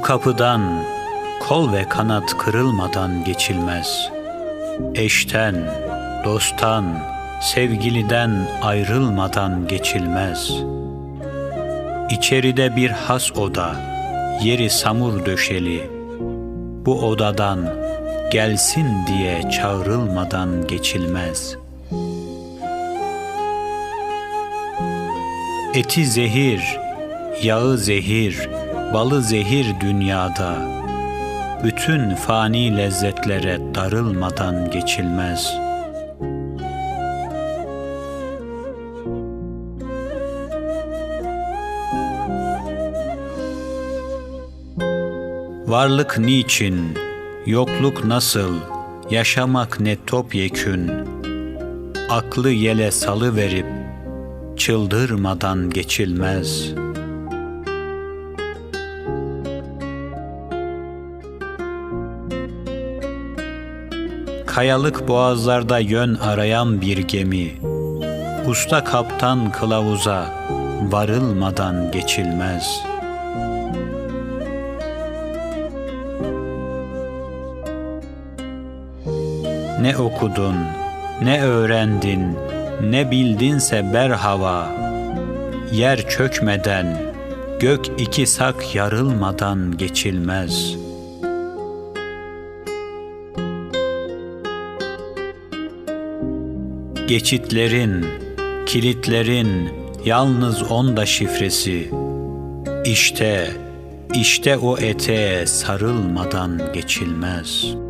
kapıdan kol ve kanat kırılmadan geçilmez. Eşten, dosttan, sevgiliden ayrılmadan geçilmez. İçeride bir has oda, yeri samur döşeli. Bu odadan gelsin diye çağrılmadan geçilmez. Eti zehir, yağı zehir, balı zehir dünyada. Bütün fani lezzetlere darılmadan geçilmez. Varlık niçin, yokluk nasıl, yaşamak ne topyekün. Aklı yele salı verip çıldırmadan geçilmez.'' Kayalık boğazlarda yön arayan bir gemi, Usta kaptan kılavuza varılmadan geçilmez. Ne okudun, ne öğrendin, ne bildinse berhava, Yer çökmeden, gök iki sak yarılmadan geçilmez.'' Geçitlerin, kilitlerin yalnız onda şifresi. İşte, işte o eteğe sarılmadan geçilmez.''